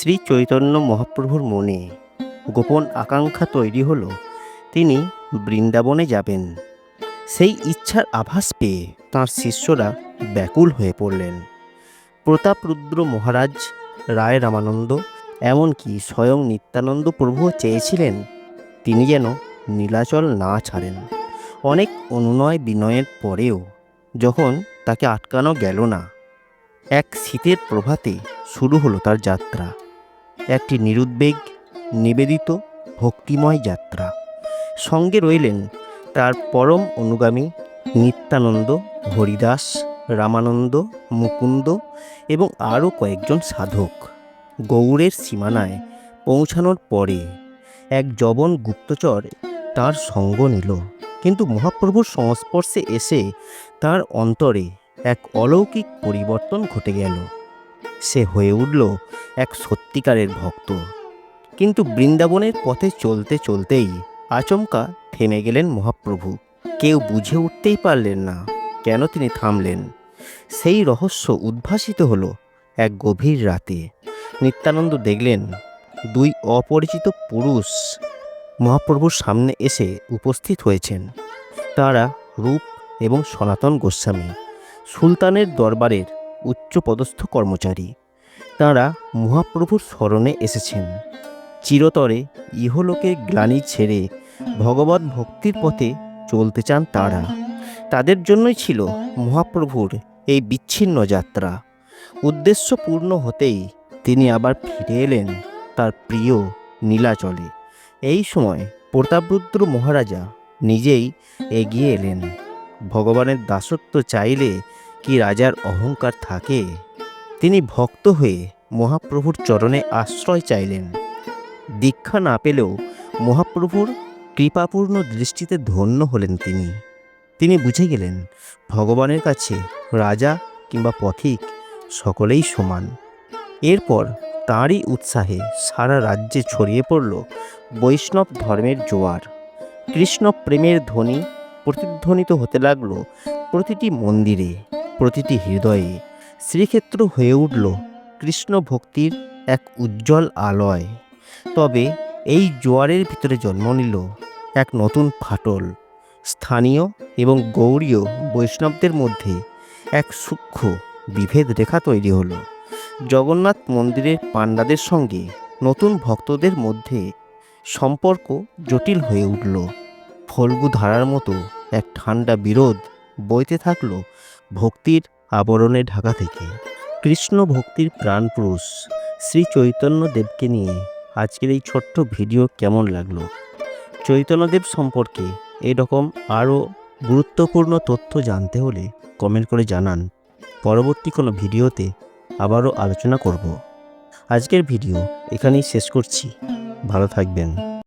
শ্রী চৈতন্য মহাপ্রভুর মনে গোপন আকাঙ্ক্ষা তৈরি হলো, তিনি বৃন্দাবনে যাবেন। সেই ইচ্ছার আভাস পেয়ে তাঁর শিষ্যরা ব্যাকুল হয়ে পড়লেন। প্রতাপরুদ্র মহারাজ, রায় রামানন্দ, এমনকি স্বয়ং নিত্যানন্দ প্রভুও চেয়েছিলেন তিনি যেন নীলাচল না ছাড়েন। অনেক অনুনয় বিনয়ের পরেও যখন তাকে আটকানো গেল না, এক শীতের প্রভাতে শুরু হলো তার যাত্রা। একটি নিরুদ্বেগ, নিবেদিত, ভক্তিময় যাত্রা। সঙ্গে রইলেন তার পরম অনুগামী নিত্যানন্দ হরিদাস, রামানন্দ, মুকুন্দ এবং আরও কয়েকজন সাধক। গৌড়ের সীমানায় পৌঁছানোর পরে এক জবন গুপ্তচর তার সঙ্গ নিল। কিন্তু মহাপ্রভুর সংস্পর্শে এসে তার অন্তরে এক অলৌকিক পরিবর্তন ঘটে গেল। সে হয়ে উঠল এক সত্যিকারের ভক্ত। কিন্তু বৃন্দাবনের পথে চলতে চলতেই আচমকা থেমে গেলেন মহাপ্রভু। কেউ বুঝে উঠতেই পারলেন না কেন তিনি থামলেন। সেই রহস্য উদ্ভাসিত হলো এক গভীর রাতে। নিত্যানন্দ দেখলেন দুই অপরিচিত পুরুষ মহাপ্রভুর সামনে এসে উপস্থিত হয়েছেন। তারা রূপ এবং সনাতন গোস্বামী, সুলতানের দরবারের উচ্চপদস্থ কর্মচারী। তাঁরা মহাপ্রভুর স্মরণে এসেছেন। চিরতরে ইহলোকের গ্লানি ছেড়ে ভগবত ভক্তির পথে চলতে চান তারা। তাদের জন্যই ছিল মহাপ্রভুর এই বিচ্ছিন্ন যাত্রা। উদ্দেশ্য পূর্ণ হতেই তিনি আবার ফিরে এলেন তার প্রিয় নীলাচলে। এই সময় প্রতাপরুদ্র মহারাজা নিজেই এগিয়ে এলেন। ভগবানের দাসত্ব চাইলে কি রাজার অহংকার থাকে? তিনি ভক্ত হয়ে মহাপ্রভুর চরণে আশ্রয় চাইলেন। দীক্ষা না পেলেও মহাপ্রভুর কৃপাপূর্ণ দৃষ্টিতে ধন্য হলেন তিনি। তিনি বুঝে গেলেন, ভগবানের কাছে রাজা কিংবা পথিক সকলেই সমান। এরপর তাঁরই উৎসাহে সারা রাজ্যে ছড়িয়ে পড়ল বৈষ্ণব ধর্মের জোয়ার। কৃষ্ণ প্রেমের ধ্বনি প্রতিধ্বনিত হতে লাগল প্রতিটি মন্দিরে, প্রতিটি হৃদয়ে। শ্রীক্ষেত্র হয়ে উঠল কৃষ্ণ ভক্তির এক উজ্জ্বল আলয়। তবে এই জোয়ারের ভিতরে জন্ম নিল এক নতুন ফাটল। স্থানীয় এবং গৌড়ীয় বৈষ্ণবদের মধ্যে এক সূক্ষ্ম বিভেদ রেখা তৈরি হলো। জগন্নাথ মন্দিরের পাণ্ডাদের সঙ্গে নতুন ভক্তদের মধ্যে সম্পর্ক জটিল হয়ে উঠল। ফল্গু ধারার মতো এক ঠান্ডা বিরোধ বইতে থাকল ভক্তির আবরণে ঢাকা থেকে কৃষ্ণ ভক্তির প্রাণপুরুষ শ্রী চৈতন্য দেবকে নিয়ে আজকের এই ছোট্ট ভিডিও কেমন লাগল? চৈতন্যদেব সম্পর্কে এরকম আরও গুরুত্বপূর্ণ তথ্য জানতে হলে কমেন্ট করে জানান। পরবর্তী কোনো ভিডিওতে আবারও আলোচনা করব। আজকের ভিডিও এখানেই শেষ করছি। ভালো থাকবেন।